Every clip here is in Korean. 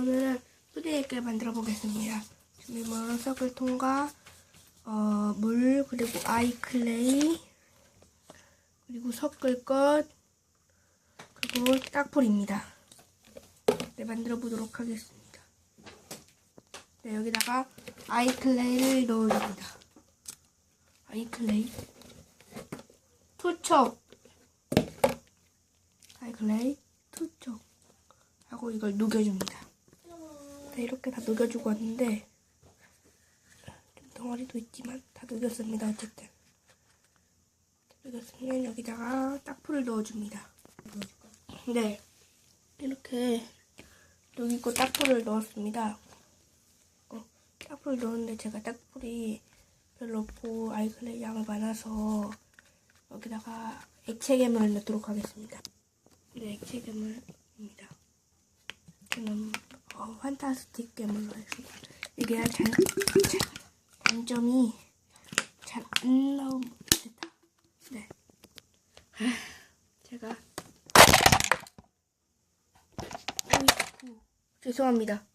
네, 오늘은 푸딩액을 만들어 보겠습니다. 준비물은 섞을 통과, 어, 물, 그리고 아이클레이, 그리고 섞을 것, 그리고 딱풀입니다. 네, 만들어 보도록 하겠습니다. 네, 여기다가 아이클레이를 넣어줍니다. 아이클레이. 투척. 아이클레이, 투척. 하고 이걸 녹여줍니다. 네, 이렇게 다 녹여주고 왔는데, 좀 덩어리도 있지만 다 녹였습니다. 어쨌든. 녹였으면 여기다가 딱풀을 넣어줍니다. 네. 이렇게 녹이고 딱풀을 넣었습니다. 어, 딱풀을 넣었는데 제가 딱풀이 별로 없고 아이클레이 양이 많아서 여기다가 액체괴물을 넣도록 하겠습니다. 네, 액체괴물입니다. 저는 어, 환타스틱 괴물로 했습니다. 이게 단, 단점이 잘 안 나옵니다. 네. 하, 제가 어이구, 죄송합니다.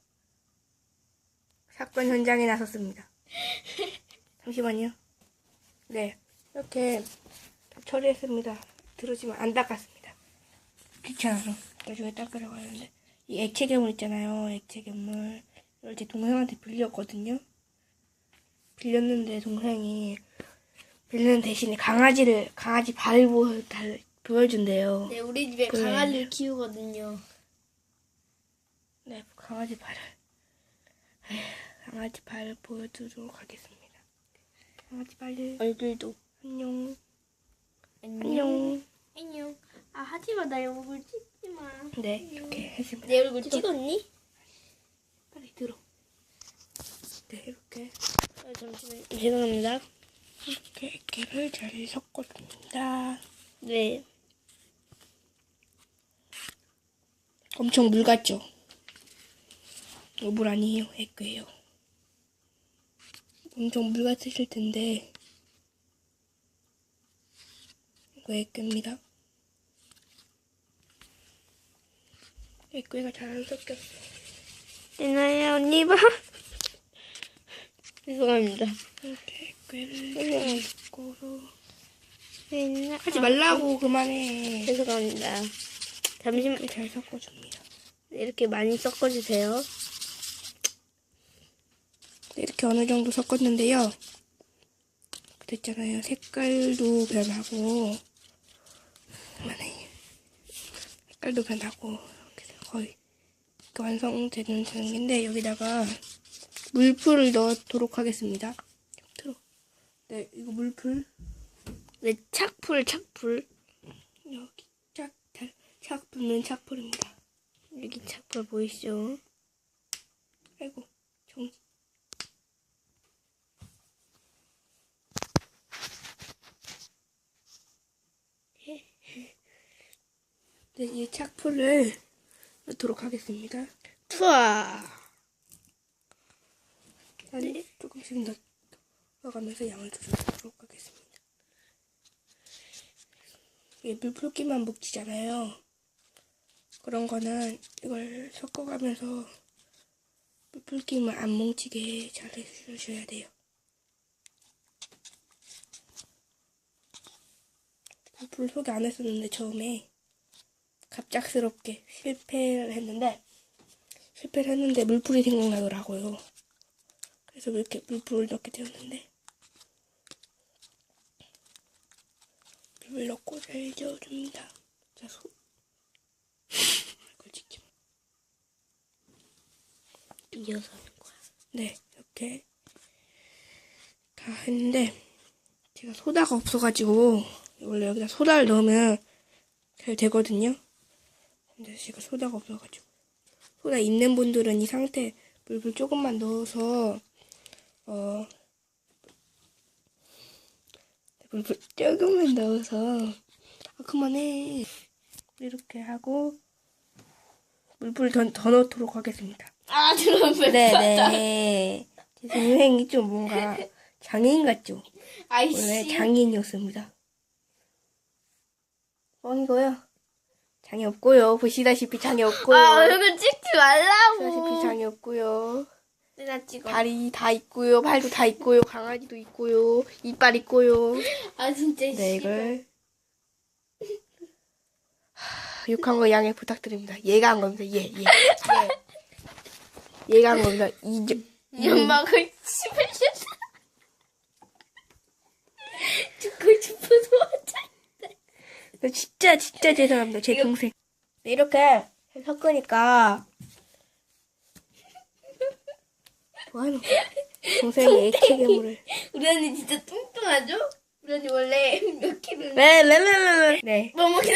사건 현장에 나섰습니다. 잠시만요. 네, 이렇게 다 처리했습니다. 들어지면 안 닦았습니다. 귀찮아서 나중에 닦으려고 하는데 이 액체 괴물 있잖아요. 액체 괴물 이걸 제 동생한테 빌렸거든요. 빌렸는데 동생이 빌리는 대신에 강아지를 강아지 발을 보, 보여준대요. 네, 우리 집에 그래. 강아지를 키우거든요. 네, 강아지 발을 에휴, 강아지 발을 보여드리도록 하겠습니다. 강아지 발을 얼굴도. 안녕 안녕. 안녕. 안녕. 아, 하지마. 나 찍지 마. 네, 이렇게 했습니다. 내 얼굴 찍었니? 빨리 들어. 네, 이렇게 아, 잠시만요. 죄송합니다. 이렇게 액기를 잘 섞어줍니다. 네. 엄청 물 같죠? 이거 물 아니에요, 액괴예요. 엄청 물 같으실 텐데 이거 액괴입니다. 액괴가 잘 안 섞였어. 리나야, 언니 봐. 죄송합니다. 이렇게 액괴를 고루 리나. 하지 말라고 그만해. 죄송합니다. 잠시만. 잘 섞어줍니다. 이렇게 많이 섞어주세요. 네, 이렇게 어느 정도 섞었는데요. 됐잖아요. 색깔도 변하고, 그만해. 색깔도 변하고, 거의 완성되는 단계인데, 여기다가 물풀을 넣도록 하겠습니다. 틀어. 네, 이거 물풀. 네, 착풀, 착풀. 여기 착 붙는 착풀입니다. 여기 착풀 보이시죠? 아이고, 정 네, 이 착풀을 넣도록 하겠습니다. 투아. 아니, 조금씩 넣- 넣어가면서 양을 조절하도록 하겠습니다. 이게 물풀기만 묵히잖아요. 그런 거는 이걸 섞어가면서 물풀기만 안 뭉치게 잘 해주셔야 돼요. 물풀 소개 안 했었는데 처음에 갑작스럽게 실패를 했는데 실패를 했는데 물풀이 생각나더라고요. 그래서 이렇게 물풀을 넣게 되었는데 물을 넣고 잘 저어줍니다. 자, 소. 이걸 마. 이어서 하는 거야. 네, 이렇게 다 했는데 제가 소다가 없어가지고 원래 여기다 소다를 넣으면 잘 되거든요. 근데 제가 소다가 없어가지고 소다 있는 분들은 이 상태 물을 조금만 넣어서 어 물을 조금만 넣어서 아 그만해 이렇게 하고 물을 더, 더 넣도록 하겠습니다. 아, 들어오면 네네. 제 동생이 좀 뭔가 장애인 같죠? 아이씨. 원래 장애인이었습니다. 뻥이고요. 장애 없고요. 보시다시피 장애 없고요. 아, 얼굴 찍지 말라고. 보시다시피 하나 찍어. 다리 다 있고요. 발도 다 있고요. 강아지도 있고요. 이빨 있고요. 아 진짜. 네, 씨. 이걸 하, 욕한 거 양해 부탁드립니다. 얘가 한 겁니다. 얘, 얘, 얘. 얘가 한 겁니다. 이저 이 엄마가 씨발 셨어 죽고 싶어서 하자. 진짜 진짜 죄송합니다. 제 동생. 네, 이렇게 섞으니까 뭐하는 거야? 동생이 액체 괴물을. 우리 언니 진짜 뚱뚱하죠? 우리 언니 원래 몇 킬로? 네, 네, 네, 네, 네. 먹긴 하지